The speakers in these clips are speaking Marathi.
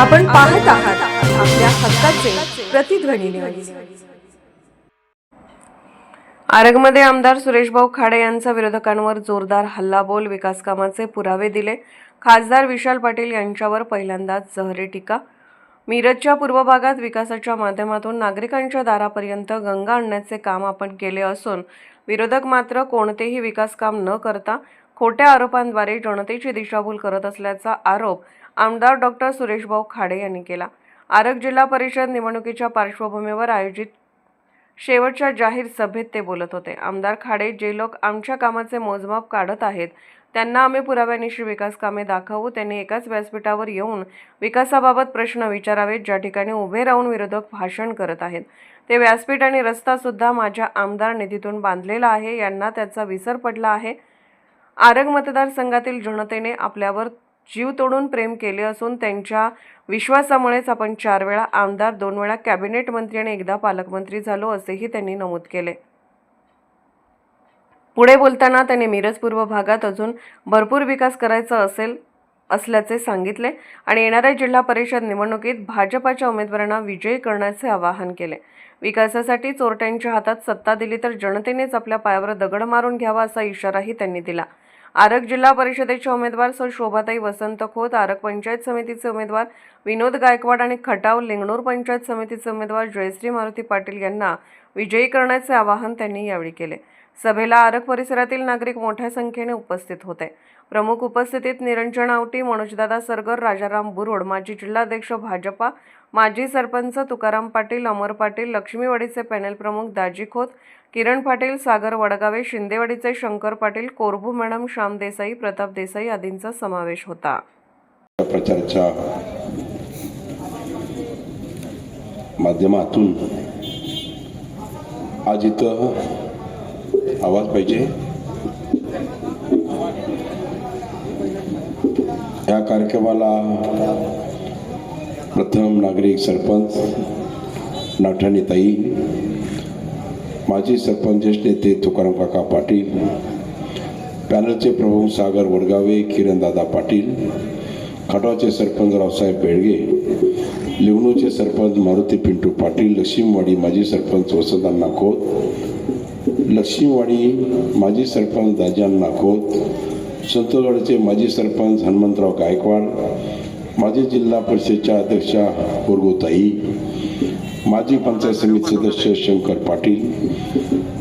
आपण पाहत आहात आपल्या हक्काचे प्रतिध्वनी न्यूज आरगमध्ये आमदार सुरेशभाऊ खाडे यांचा विरोधकांवर जोरदार हल्लाबोल विकास कामाचे पुरावे दिले. खासदार विशाल पाटील यांच्यावर पहिल्यांदाच जहरी टीका. मिरजच्या पूर्व भागात विकासाच्या माध्यमातून नागरिकांच्या दारापर्यंत गंगा आणण्याचे काम आपण केले असून विरोधक मात्र कोणतेही विकास काम न करता खोट्या आरोपांद्वारे जनतेची दिशाभूल करत असल्याचा आरोप आमदार डॉक्टर सुरेशभाऊ खाडे यांनी केला. आरग जिल्हा परिषद निवडणुकीच्या पार्श्वभूमीवर आयोजित शेवटच्या जाहीर सभेत ते बोलत होते. आमदार खाडे जे लोक आमच्या कामाचे मोजमाप काढत आहेत त्यांना आम्ही पुराव्यानिशी विकास कामे दाखवू त्यांनी एकाच व्यासपीठावर येऊन विकासाबाबत प्रश्न विचारावेत ज्या ठिकाणी उभे राहून विरोधक भाषण करत आहेत. ते व्यासपीठ आणि रस्ता सुद्धा माझ्या आमदार निधीतून बांधलेला आहे यांना त्याचा विसर पडला आहे. आरग मतदारसंघातील जनतेने आपल्यावर जीव तोडून प्रेम केले असून त्यांच्या विश्वासामुळेच आपण चार वेळा आमदार दोन वेळा कॅबिनेट मंत्री आणि एकदा पालकमंत्री झालो असेही त्यांनी नमूद केले. पुढे बोलताना त्यांनी मिरज पूर्व भागात अजून भरपूर विकास करायचा असेल असल्याचे सांगितले आणि येणाऱ्या जिल्हा परिषद निवडणुकीत भाजपाच्या उमेदवारांना विजयी करण्याचे आवाहन केले. विकासासाठी चोरट्यांच्या हातात सत्ता दिली तर जनतेनेच आपल्या पायावर दगड मारून घ्यावा असा इशाराही त्यांनी दिला. आरग जिल्हा परिषदेचे उमेदवार सौ शोभाताई वसंत खोत आरग पंचायत समितीचे उमेदवार विनोद गायकवाड आणि खटाव लिंगणूर पंचायत समितीचे उमेदवार जयश्री मारुती पाटील यांना विजयी करण्याचे आवाहन त्यांनी यावेळी केले. सभेला आरग परिसरातील नागरिक मोठ्या संख्येने उपस्थित होते. प्रमुख उपस्थितीत निरंजन आवटी मनोजदादा सरगर राजाराम बुरोड माजी जिल्हाध्यक्ष भाजपा माजी सरपंच तुकाराम पाटील अमर पाटील लक्ष्मीवाडीचे पॅनेल प्रमुख दाजी खोत किरण पाटील सागर वडगावे शिंदेवाडीचे शंकर पाटील कोरभू मॅडम श्याम देसाई प्रताप देसाई आदींचा समावेश होता. प्रचाराच्या माध्यमातून आज इथं आवाज पाहिजे. या कार्यक्रमाला प्रथम नागरिक सरपंच नाठाणी ताई माजी सरपंच नेते तुकाराम काका पाटील पॅनलचे प्रमुख सागर वडगावे किरणदादा पाटील खटावचे सरपंच रावसाहेब बेळगे लिवणूचे सरपंच मारुती पिंटू पाटील लक्ष्मीवाडी माजी सरपंच वसंतांना खोत लक्ष्मीवाडी माजी सरपंच दाजांना खोत संतगडचे माजी सरपंच हनुमंतराव गायकवाड माजी जिल्हा परिषदेच्या अध्यक्षा कोरगोताई माजी पंचायत समिती सदस्य शंकर पाटील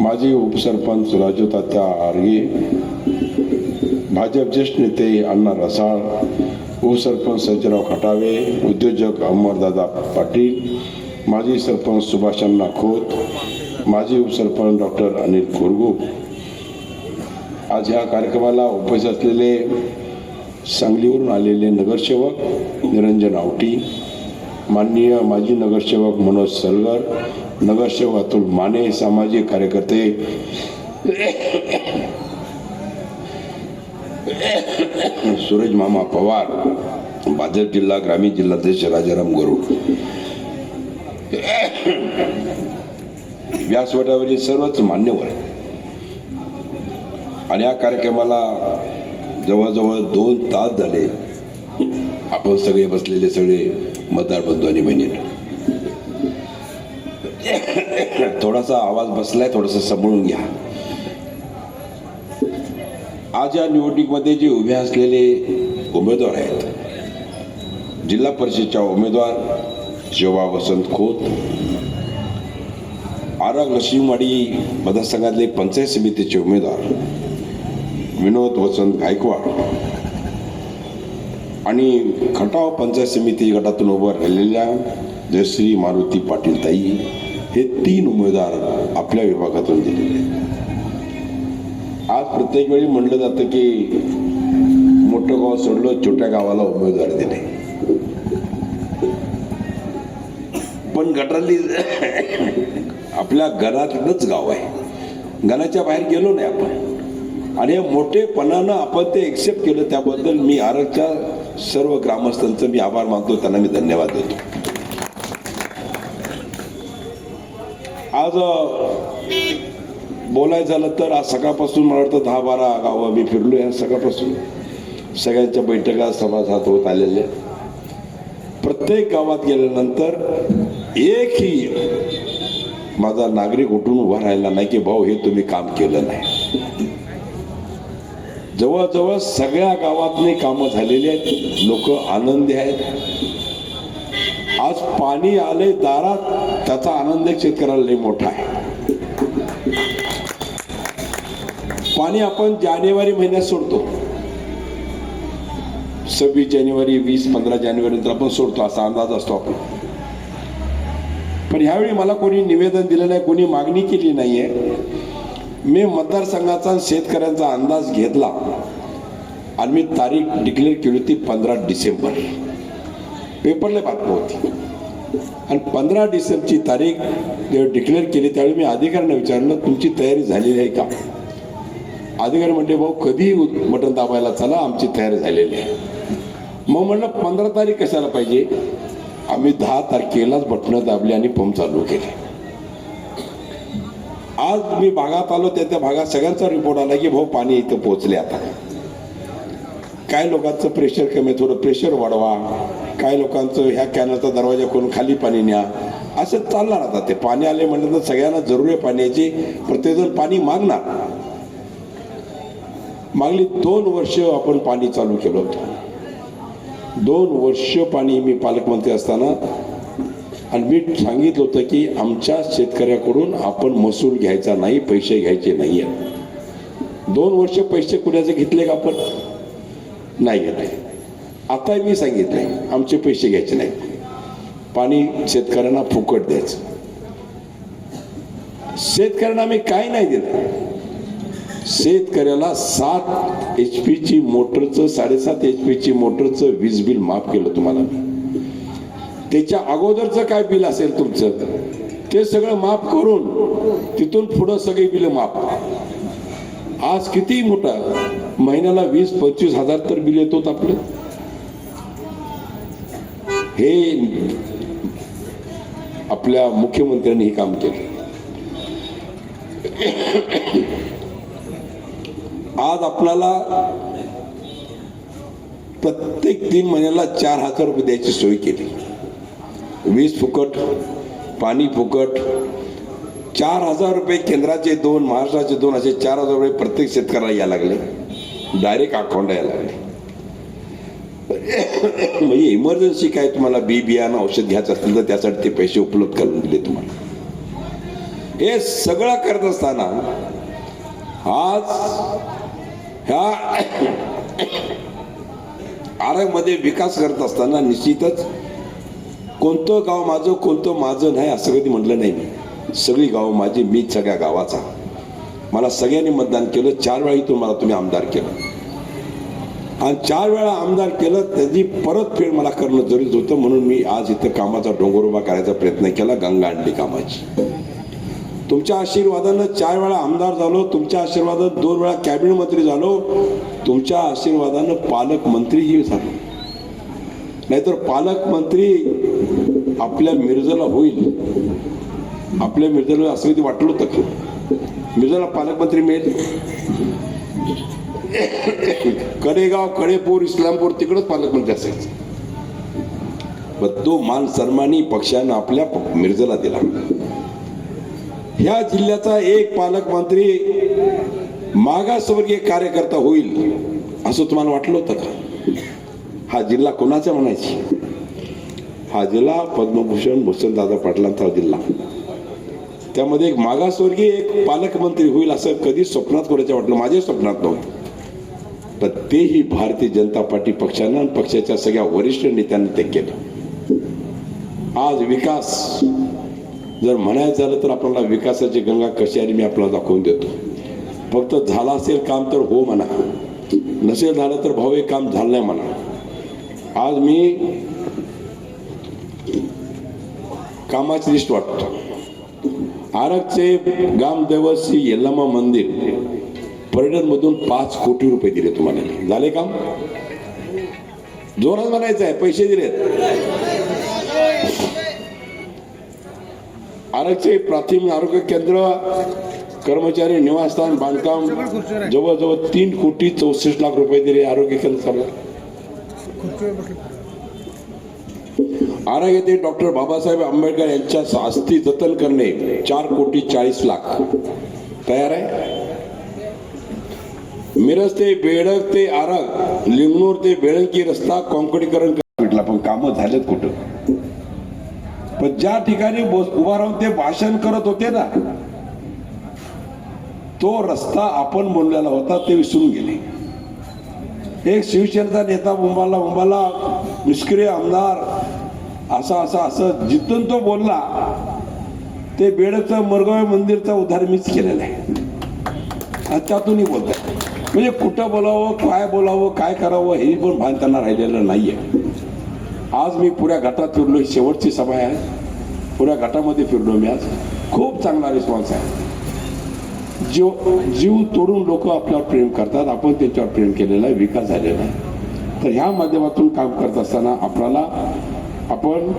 माजी उपसरपंच राजू तात्या आर्गे भाजप ज्येष्ठ नेते अण्णा रसाळ उपसरपंच सज्जराव खटावे उद्योजक अमरदादा पाटील माजी सरपंच सुभाषांना खोत माजी उपसरपंच डॉक्टर अनिल कोरगू. आज या कार्यक्रमाला उपस्थित असलेले सांगलीवरून आलेले नगरसेवक निरंजन आवटी माननीय माजी नगरसेवक मनोज सलगर नगरसेवक अतुल माने सामाजिक कार्यकर्ते सूरज मामा पवार भाजप जिल्हा ग्रामीण जिल्हाध्यक्ष राजाराम गरुड व्यासपीठावरील सर्वच मान्यवर. आणि या कार्यक्रमाला जवळजवळ दोन तास झाले. आपण सगळे बसलेले सगळे मतदार बंधू आणि बहिणी. थोडासा आवाज बसलाय थोडासा सांभाळून घ्या. आज या निवडणुकीमध्ये जे उभे असलेले उमेदवार आहेत जिल्हा परिषदच्या उमेदवार शोभा वसंत खोत आरग लक्ष्मीवाडी मतदारसंघातले पंचायत समितीचे उमेदवार विनोद वसंत गायकवाड आणि खटाव पंचायत समिती गटातून उभं राहिलेल्या जयश्री मारुती पाटील ताई हे तीन उमेदवार आपल्या विभागातून दिलेले आहेत. आज प्रत्येक वेळी म्हणलं जातं की मोठं गाव सोडलं छोट्या गावाला उमेदवार दिले. पण गटातली आपल्या घरातलंच गाव आहे. घराच्या बाहेर गेलो नाही आपण. आणि मोठेपणानं आपण ते एक्सेप्ट केलं त्याबद्दल मी आरक्षण सर्व ग्रामस्थांचं मी आभार मानतो त्यांना मी धन्यवाद देतो. आज बोलायचं झालं तर आज सकाळपासून मला वाटतं दहा बारा गावं मी फिरलो या सकाळपासून सगळ्यांच्या बैठका सभासाद होत आलेल्या प्रत्येक गावात गेल्यानंतर एकही माझा नागरिक उठून उभा राहिला नाही की भाऊ हे तुम्ही काम केलं नाही. जवळजवळ सगळ्या गावातली कामं झालेली आहेत. लोक आनंदी आहेत. आज पाणी आले दारात त्याचा आनंद शेतकऱ्याला लई मोठा आहे. पाणी आपण जानेवारी महिन्यात सोडतो. सव्वीस जानेवारी वीस पंधरा जानेवारी नंतर आपण सोडतो असा अंदाज असतो आपण. पण ह्यावेळी मला कोणी निवेदन दिलं नाही कोणी मागणी केली नाहीये. मी मतदारसंघाचा शेतकऱ्यांचा अंदाज घेतला आणि मी तारीख डिक्लेअर केली होती पंधरा डिसेंबर. पेपरला बातमी होती. आणि पंधरा डिसेंबरची तारीख जेव्हा डिक्लेअर केली त्यावेळी मी अधिकाऱ्यांना विचारलं तुमची तयारी झालेली आहे का? अधिकारी म्हणते भाऊ कधी बटन दाबायला चला आमची तयारी झालेली आहे. मग म्हणलं पंधरा तारीख कशाला पाहिजे? आम्ही दहा तारखेलाच बटणं दाबली आणि पंप चालू केले. आज मी भागात आलो त्या त्या भागात सगळ्यांचा रिपोर्ट आला की भाऊ पाणी इथं पोहोचले आता. काय लोकांचं प्रेशर कमी थोडं प्रेशर वाढवा. काय लोकांचं ह्या कॅनलचा दरवाजा करून खाली पाणी न्या. असं चालणार आता ते. पाणी आले म्हटलं तर सगळ्यांना जरुरी आहे पाण्याची प्रत्येकजण पाणी मागणार. मागली दोन वर्ष आपण पाणी चालू केलं होतं. दोन वर्ष पाणी मी पालकमंत्री असताना आणि मी सांगितलं होतं की आमच्या शेतकऱ्याकडून आपण महसूल घ्यायचा नाही पैसे घ्यायचे नाही आहेत दोन वर्ष पैसे कुणाचे घेतले का आपण? नाही घेतले. आता मी सांगितले आमचे पैसे घ्यायचे नाही पाणी शेतकऱ्यांना फुकट द्यायचं. शेतकऱ्यांना आम्ही काय नाही दिलं शेतकऱ्याला सात एच पीची मोटरचं साडेसात एच पीची मोटरचं वीज बिल माफ केलं तुम्हाला. त्याच्या अगोदरचं काय बिल असेल तुमचं? ते सगळं माफ करून तिथून पुढं सगळी बिल माफ. आज किती मोठा? महिन्याला वीस पंचवीस हजार तर बिल येतो आपलं. हे आपल्या मुख्यमंत्र्यांनी हे काम केलं. आज आपल्याला प्रत्येक तीन महिन्याला चार हजार रुपये द्यायची सोय केली. वीज फुकट पाणी फुकट चार हजार रुपये केंद्राचे दोन महाराष्ट्राचे दोन असे चार हजार रुपये प्रत्येक शेतकऱ्याला यायला लागले. डायरेक्ट अकाउंट यायला लागले. म्हणजे इमर्जन्सी काय तुम्हाला बी बियाणं औषध घ्यायचं असेल तर त्यासाठी ते पैसे उपलब्ध करून दिले तुम्हाला. हे सगळं करत असताना आज ह्या आरगमध्ये विकास करत असताना निश्चितच कोणतं गाव माझं कोणतं माझं नाही असं कधी म्हटलं नाही मी. सगळी गावं माझी मी सगळ्या गावाचा. मला सगळ्यांनी मतदान केलं चार वेळा इथून मला तुम्ही आमदार केलं. आणि चार वेळा आमदार केलं त्याची परतफेड मला करणं जरुरीच होतं म्हणून मी आज इथं कामाचा डोंगर उभा करायचा प्रयत्न केला गंगा आणली कामाची. तुमच्या आशीर्वादानं चार वेळा आमदार झालो तुमच्या आशीर्वादानं दोन वेळा कॅबिनेट मंत्री झालो तुमच्या आशीर्वादानं पालकमंत्रीही झालो. नाहीतर पालकमंत्री आपल्या मिरजेला होईल. आपल्या मिरजेला असं कधी वाटलं होतं का? मिरजेला पालकमंत्री मिळेल? कडेगाव कडेपूर इस्लामपूर तिकडंच पालकमंत्री असायचं पण तो मान सन्मानी पक्षानं आपल्या मिरजेला दिला. ह्या जिल्ह्याचा एक पालकमंत्री मागासवर्गीय कार्यकर्ता होईल असं तुम्हाला वाटलं होतं का? हा जिल्हा कोणाचा म्हणायची? हा जिल्हा पद्मभूषण भूषणदादा पाटलांचा जिल्हा. त्यामध्ये एक मागासवर्गीय एक पालकमंत्री होईल असं कधी स्वप्नात कोणाच्या वाटलं? माझ्या स्वप्नात नव्हतं. तर तेही भारतीय जनता पार्टी पक्षानं आणि पक्षाच्या सगळ्या वरिष्ठ नेत्यांनी ते केलं. आज विकास जर म्हणायचं झालं तर आपल्याला विकासाची गंगा कशी आली मी आपल्याला दाखवून देतो. फक्त झाला असेल काम तर हो म्हणा. नसेल झालं तर भाऊ हे काम झालं नाही म्हणा. आज मी कामाची लिस्ट वाटतो. आरगचे गामदैवत श्री यल्लमा मंदिर पर्यटनमधून पाच कोटी रुपये दिले तुम्हाला. झाले काम? जोरात म्हणायचं आहे पैसे दिलेत. आरगचे प्राथमिक आरोग्य केंद्र कर्मचारी निवासस्थान बांधकाम जवळजवळ तीन कोटी चौसष्ट लाख रुपये दिले आरोग्य केंद्र आरोग्य येथे डॉक्टर बाबासाहेब आंबेडकर यांच्या अस्थी जतन करणे चार कोटी चाळीस लाख. तयार आहे? मिरज ते बेळक ते आरग लिंगणूर ते बेळंकी रस्ता कॉन्क्रीटीकरण भेटला पण कामं झालेत कुठं? पण ज्या ठिकाणी उभा राहून ते भाषण करत होते ना तो रस्ता आपण बोललेला होता ते विसरून गेले. एक शिवसेनेचा नेता मुंबाला उंबाला निष्क्रिय आमदार असा असा असं जिथून तो बोलला ते बेडचं मरगाव मंदिरचा उद्धार मीच केलेला आहे. त्यातूनही बोलत आहे म्हणजे कुठं बोलावं काय बोलावं काय करावं हे पण भान त्यांना राहिलेलं आहे आज मी पुऱ्या घाटात फिरलो ही शेवटची सभा आहे. पुऱ्या घाटामध्ये फिरलो मी आज. खूप चांगला रिस्पॉन्स आहे. जीव जीव तोडून लोक आपल्यावर प्रेम करतात. आपण त्यांच्यावर प्रेम केलेला आहे विकास झालेला आहे. तर ह्या माध्यमातून काम करत असताना आपल्याला आपण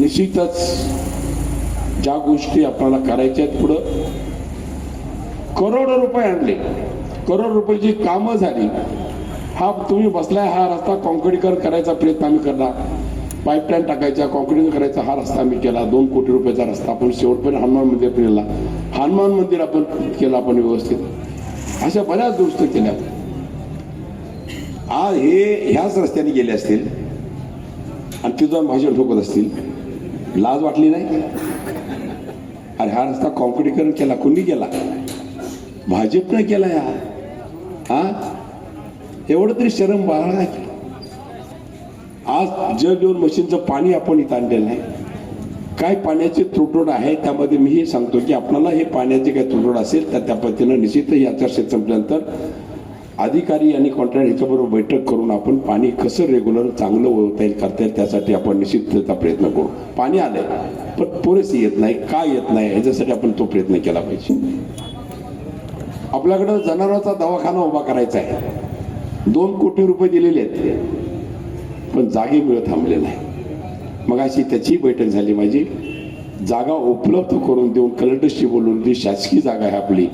निश्चितच ज्या गोष्टी आपल्याला करायच्या आहेत पुढं करोडो रुपये आणले. करोड रुपयाची कामं झाली हा तुम्ही बसलाय हा रस्ता कॉन्क्रीटीकरण करायचा प्रयत्न आम्ही करणार. पाईपलाईन टाकायचा कॉन्क्रीट करायचा हा रस्ता आम्ही केला. दोन कोटी रुपयाचा रस्ता आपण शेवटपर्यंत हनुमान मंदिर फिरला हनुमान मंदिर आपण केलं आपण व्यवस्थित. अशा बऱ्याच दुरुस्त केल्या. आज हे ह्याच रस्त्याने गेले असतील आणि तिथं जाऊन भाषण ठोकत असतील लाज वाटली नाही? अरे हा रस्ता कॉम्पिटिकरण केला कोणी केला? भाजपनं केला या. हा? एवढं तरी शरम बाळा आज जल जीवन मशीनचं पाणी आपण इथं आणलेलं आहे काय पाण्याचे तुटवड आहे त्यामध्ये मी हे सांगतो की आपल्याला हे पाण्याचे काही तुटवड असेल तर त्या पद्धतीनं निश्चित या संपल्यानंतर अधिकारी आणि कॉन्ट्रॅक्ट ह्याच्याबरोबर बैठक करून आपण पाणी कसं रेग्युलर चांगलं होता येईल करता येईल त्यासाठी आपण निश्चित त्याचा प्रयत्न करू. पाणी आलंय पण पुरेसे येत नाही का येत नाही ह्याच्यासाठी आपण तो प्रयत्न केला पाहिजे. आपल्याकडं जनावरांचा दवाखाना उभा करायचा आहे. दोन कोटी रुपये दिलेले आहेत पण जागे मिळत थांबले नाही मग अशी त्याची बैठक झाली. माझी जागा उपलब्ध करून देऊन कलेक्टरशी बोलून जी शासकीय जागा आहे आपली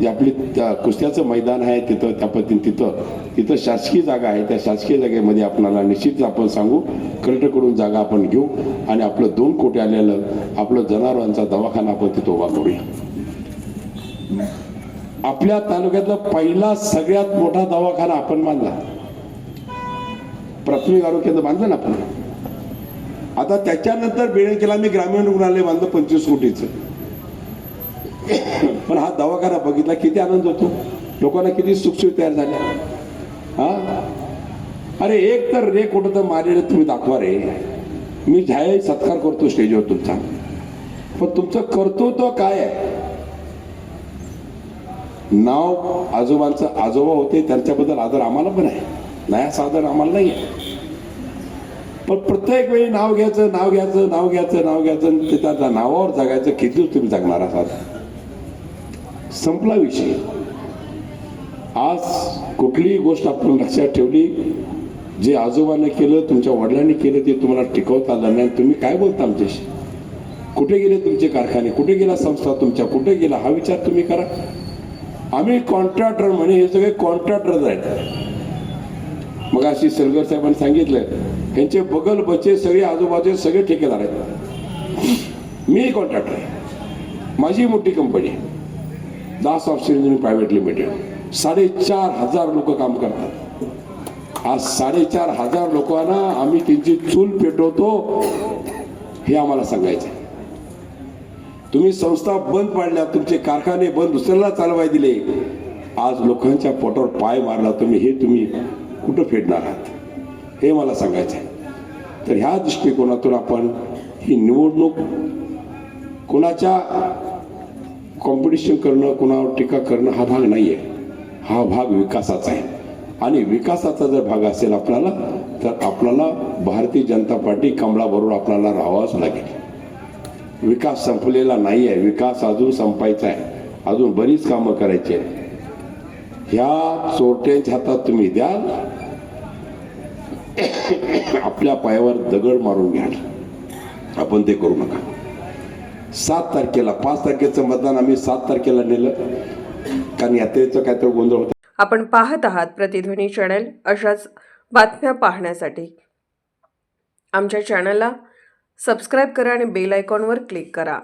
जी आपली त्या कुस्त्याचं मैदान आहे तिथं त्या पद्धतीने तिथं तिथं शासकीय जागा आहे. त्या शासकीय जागेमध्ये आपणाला निश्चित आपण सांगू कलेक्टरकडून जागा आपण घेऊ आणि आपलं दोन कोटी आलेलं आपलं जनावरांचा दवाखाना आपण तिथं उभा करूया. आपल्या तालुक्यातला पहिला सगळ्यात मोठा दवाखाना आपण बांधला प्राथमिक आरोग्य केंद्र बांधलं ना आपण? आता त्याच्यानंतर बेळंकेला मी ग्रामीण रुग्णालय बांधलं पंचवीस कोटीचं. पण हा दवाखाना बघितला किती आनंद होतो. लोकांना किती सुखसुख तयार झाल्या. हा? अरे एक तर रे कुठं तर मारेल तुम्ही दाखवा रे. मी जाहीर सत्कार करतो स्टेजवर तुमचा. पण तुमचं कर्तृत्व काय आहे? नाव आजोबांचं आजोबा होते त्यांच्याबद्दल आदर आम्हाला पण आहे. नाही असा आदर आम्हाला नाही आहे पण प्रत्येक वेळी नाव घ्यायचं नाव घ्यायचं नाव घ्यायचं नाव घ्यायचं ते त्या नावावर जगायचं किती तुम्ही जगणार आहात? संपला विषय. आज कुठलीही गोष्ट आपण लक्षात ठेवली जे आजोबांनी केलं तुमच्या वडिलांनी केलं ते तुम्हाला टिकवता आलं नाही. तुम्ही काय बोलता आमच्याशी? कुठे गेले तुमचे कारखाने? कुठे गेला संस्था तुमच्या? कुठे गेला? हा विचार तुम्ही करा. आम्ही कॉन्ट्रॅक्टर म्हणे हे सगळे कॉन्ट्रॅक्टर आहेत. मग अशी सलगर साहेबांनी सांगितलं त्यांचे बगल बच्चे सगळे आजूबाजूचे सगळे ठेकेदार आहेत. मी कॉन्ट्रॅक्टर आहे. माझी मोठी कंपनी आहे. Das of engineering private limited. साडेचार हजार लोक काम करतात. आज साडेचार हजार लोकांना आम्ही त्यांची चूल पेटवतो हे आम्हाला सांगायचं आहे. तुम्ही संस्था बंद पाडल्या तुमचे कारखाने बंद दुसऱ्याला चालवाय दिले. आज लोकांच्या पोटावर पाय मारला तुम्ही हे तुम्ही कुठं फेडणार आहात? हे मला सांगायचं आहे. तर ह्या दृष्टिकोनातून आपण ही निवडणूक कोणाच्या कॉम्पिटिशन करणं कोणावर टीका करणं हा भाग नाही आहे हा भाग विकासाचा आहे. आणि विकासाचा जर भाग असेल आपल्याला तर आपल्याला भारतीय जनता पार्टी कमळाबरोबर आपल्याला राहावंच लागेल. विकास संपलेला नाही आहे विकास अजून संपायचा आहे. अजून बरीच कामं करायची आहे ह्या चोरट्यांच्या हातात तुम्ही द्याल आपल्या पायावर दगड मारून घ्याल आपण ते करू नका. सात तारखेला पाच तारखेचं मतदान आम्ही सात तारखेला नेलं. कारण यात्रेचं काहीतरी गोंधळ होता. आपण पाहत आहात प्रतिध्वनी चॅनल. अशाच बातम्या पाहण्यासाठी आमच्या चॅनलला सबस्क्राईब करा आणि बेल आयकॉनवर क्लिक करा.